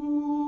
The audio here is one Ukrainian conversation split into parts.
Ей,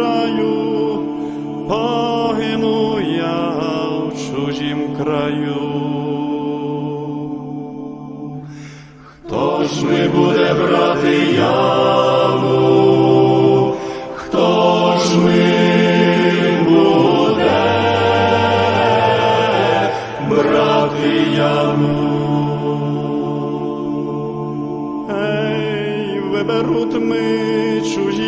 краю, погину я в чужім краю. Хто ж ми буде брати яву? Хто ж ми буде брати яву? Виберуть ми чужі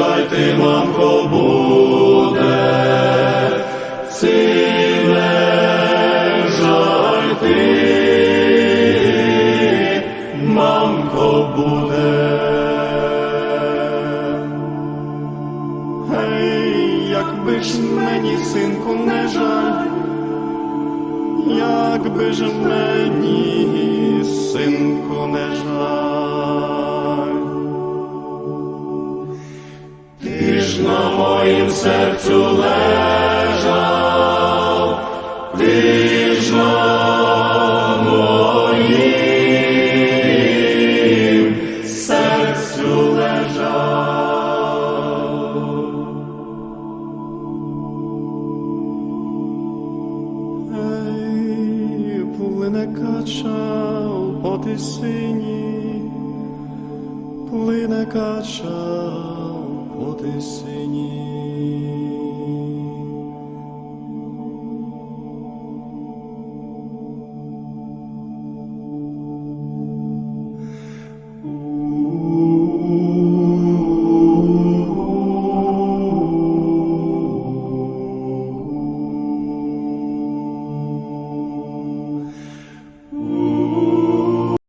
Жаль ти, мамко, буде, ці не жаль ти, мамко, мені, синку, не жаль, якби ж мені, моїм серцю лежав, ти моїм серцю лежав. Ей, плине кача по тисині, плине кача по тисині.